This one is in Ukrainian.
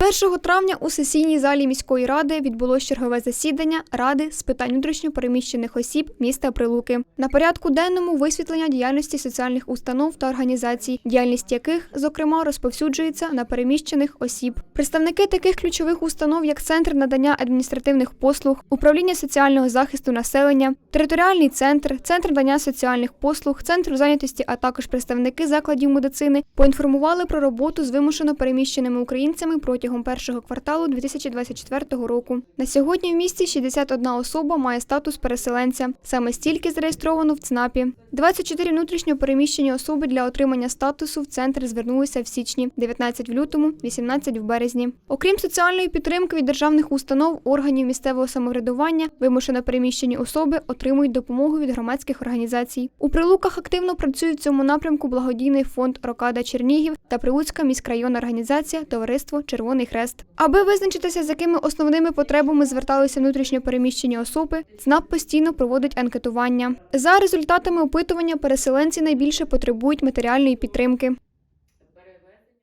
1 травня у сесійній залі міської ради відбулось чергове засідання Ради з питань внутрішньопереміщених осіб міста Прилуки. На порядку денному висвітлення діяльності соціальних установ та організацій, діяльність яких, зокрема, розповсюджується на переміщених осіб. Представники таких ключових установ, як Центр надання адміністративних послуг, управління соціального захисту населення, територіальний центр, центр надання соціальних послуг, центр зайнятості, а також представники закладів медицини, поінформували про роботу з вимушено переміщеними українцями протягом першого кварталу 2024 року. На сьогодні в місті 61 особа має статус переселенця. Саме стільки зареєстровано в ЦНАПі. 24 внутрішньо переміщені особи для отримання статусу в центр звернулися в січні, 19 в лютому, 18 в березні. Окрім соціальної підтримки від державних установ, органів місцевого самоврядування, вимушено переміщені особи отримують допомогу від громадських організацій. У Прилуках активно працюють в цьому напрямку благодійний фонд Рокада Чернігів та Прилуцька міськрайонна організація Товариство Червоний Хрест. Аби визначитися, з якими основними потребами зверталися внутрішньо переміщені особи, ЦНАП постійно проводить анкетування. За результатами опитування переселенці найбільше потребують матеріальної підтримки.